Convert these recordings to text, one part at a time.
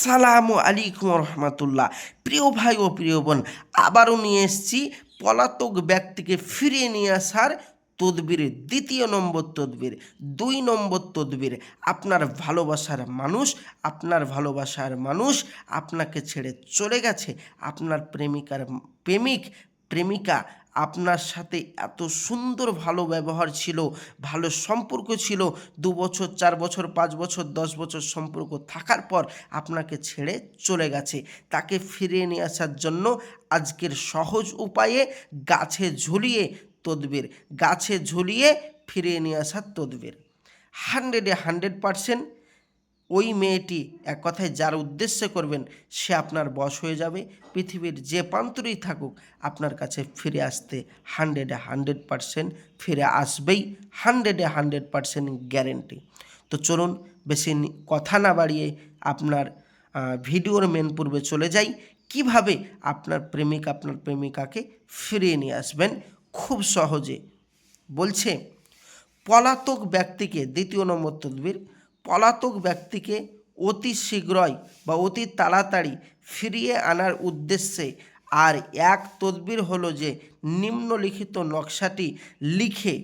সালামু আলাইকুম রহমতুল্লাহ। প্রিয় ভাই ও প্রিয় বোন, আবারও নিয়ে এসেছি পলাতক ব্যক্তিকে ফিরিয়ে নিয়ে আসার তদবির, দ্বিতীয় নম্বর তদবির, দুই নম্বর তদবির। আপনার ভালোবাসার মানুষ, আপনার ভালোবাসার মানুষ আপনাকে ছেড়ে চলে গেছে। আপনার প্রেমিকার প্রেমিক, প্রেমিকা আপনার সাথে এত সুন্দর ভালো ব্যবহার ছিল, ভালো সম্পর্ক ছিল, দু বছর, চার বছর, পাঁচ বছর, দশ বছর সম্পর্ক থাকার পর আপনাকে ছেড়ে চলে গেছে। তাকে ফিরিয়ে নিয়ে আসার জন্য আজকের সহজ উপায়ে গাছে ঝুলিয়ে তদবির, গাছে ঝুলিয়ে ফিরিয়ে নিয়ে আসার তদবির। হান্ড্রেডে হান্ড্রেড পারসেন্ট ওই মেয়েটি এক কথায় যার উদ্দেশ্যে করবেন, সে আপনার বশ হয়ে যাবে। পৃথিবীর যে প্রান্তরেই থাকুক, আপনার কাছে ফিরে আসতে হান্ড্রেডে হান্ড্রেড পারসেন্ট ফিরে আসবেই, হান্ড্রেডে হান্ড্রেড পারসেন্ট গ্যারেন্টি। তো চলুন, বেশি কথা না বাড়িয়ে আপনার ভিডিওর মেন পূর্বে চলে যাই। কীভাবে আপনার প্রেমিক আপনার প্রেমিকাকে ফিরিয়ে নিয়ে আসবেন? খুব সহজে। বলছে, পলাতক ব্যক্তিকে দ্বিতীয় নম্বর তদবির পলাতক ব্যক্তিকে অতি শীঘ্রই বা অতি তাড়াতাড়ি ফিরিয়ে আনার উদ্দেশ্যে আর এক তদবির হলো যে নিম্নলিখিত নকশাটি লিখে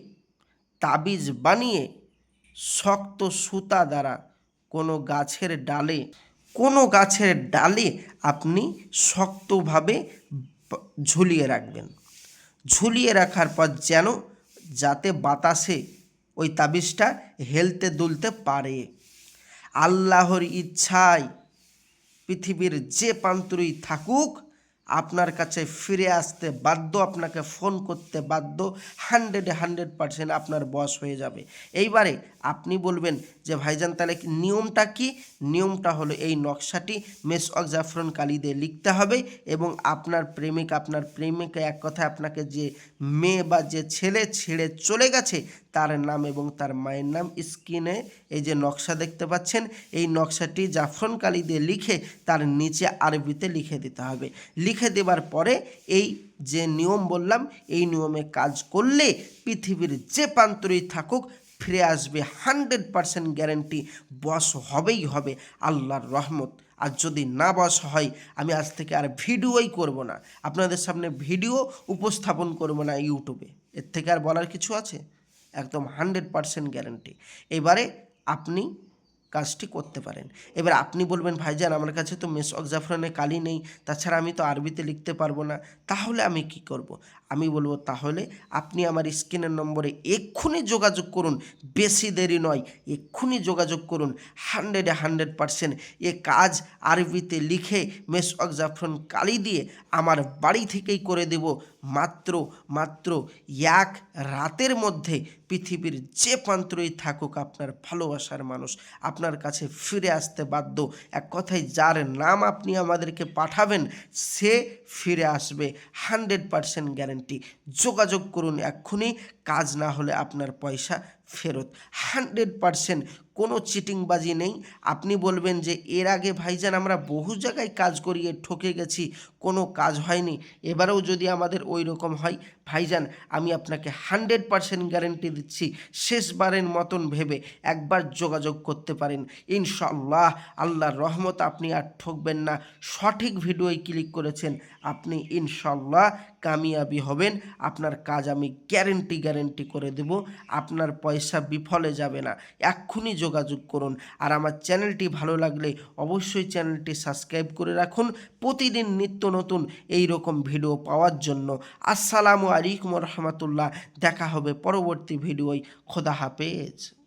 তাবিজ বানিয়ে শক্ত সুতা দ্বারা কোনো গাছের ডালে, কোনো গাছের ডালে আপনি শক্তভাবে ঝুলিয়ে রাখবেন। ঝুলিয়ে রাখার পর যেন যাতে বাতাসে ওই তাবিজটা হেলতে দুলতে পারে। আল্লাহর ইচ্ছায় পৃথিবীর যে পান্তরই থাকুক, আপনার কাছে ফিরে আসতে বাধ্য, আপনাকে ফোন করতে বাধ্য, হান্ড্রেডে হান্ড্রেড পার্সেন্ট আপনার বস হয়ে যাবে। এইবারে আপনি বলবেন যে, ভাইজান, তাহলে নিয়মটা কি? নিয়মটা হলো এই নকশাটি মেস অক জাফরন কালি দিয়ে লিখতে হবে এবং আপনার প্রেমিক, আপনার প্রেমিকা এক কথায় আপনাকে যে মেয়ে বা যে ছেলে ছেড়ে চলে গেছে, তার নাম এবং তার মায়ের নাম স্ক্রিনে এই যে নকশা দেখতে পাচ্ছেন, এই নকশাটি জাফরন কালি দিয়ে লিখে তার নিচে আরবিতে লিখে দিতে হবে। লিখে দেবার পরে এই যে নিয়ম বললাম, এই নিয়মে কাজ করলে পৃথিবীর যে প্রান্তরেই থাকুক ফিরে আসবে হান্ড্রেড পারসেন্ট গ্যারেন্টি, বস হবেই হবে আল্লাহর রহমত। আর যদি না বস হয়, আমি আজ থেকে আর ভিডিওই করব না। আপনাদের সামনে ভিডিও উপস্থাপন করব না ইউটিউবে। এর থেকে আর বলার কিছু আছে? একদম হান্ড্রেড পারসেন্ট গ্যারেন্টি। এবারে আপনি কাজটি করতে পারেন। এবার আপনি বলবেন, ভাইজান, আমার কাছে তো মেস জাফরানের কালি নেই, তাছাড়া আমি তো আরবিতে লিখতে পারব না। তাহলে আমি কি করব। আমি বলব, তাহলে আপনি আমার স্ক্রিনের নম্বরে এক্ষুনি যোগাযোগ করুন। বেশি দেরি নয়, এক্ষুনি যোগাযোগ করুন। হান্ড্রেডে হান্ড্রেড পারসেন্ট এ কাজ আরবিতে লিখে মেস জাফরান কালি দিয়ে আমার বাড়ি থেকেই করে দেব। মাত্র মাত্র এক রাতের মধ্যে পৃথিবীর যে প্রান্তরেই থাকুক আপনার ভালোবাসার মানুষ আপনার কাছে ফিরে আসতে বাধ্য। এক কথায় যার নাম আপনি আমাদেরকে পাঠাবেন, সে ফিরে আসবে। Hundred percent guarantee. যোগাযোগ করুন এক্ষুনি। কাজ না হলে আপনার পয়সা ফেরত। হান্ড্রেড পারসেন্ট কোনো চিটিংবাজি নেই। আপনি বলবেন যে, এর আগে ভাইজান আমরা বহু জায়গায় কাজ করিয়ে ঠকে গেছি, কোনো কাজ হয়নি। এবারেও যদি আমাদের ওই রকম হয়, ভাইজান, আমি আপনাকে হান্ড্রেড পারসেন্ট গ্যারেন্টি দিচ্ছি, শেষবারের মতন ভেবে একবার যোগাযোগ করতে পারেন। ইনশাল্লাহ আল্লাহর রহমত আপনি আর ঠকবেন না। সঠিক ভিডিওয় ক্লিক করেছেন, আপনি ইনশাল্লাহ কামিয়াবি হবেন। আপনার কাজ আমি গ্যারেন্টি গ্যারেন্টি করে দেব। আপনার পয়সা বিফলে যাবে না। এক্ষুনি যোগাযোগ করুন। আর আমার চ্যানেলটি ভালো লাগলে অবশ্যই চ্যানেলটি সাবস্ক্রাইব করে রাখুন। প্রতিদিন নিত্য নতুন এই রকম ভিডিও পাওয়ার জন্য। আসসালামু আলাইকুম রহমতুল্লাহ। দেখা হবে পরবর্তী ভিডিওয়। খোদা হাফেজ।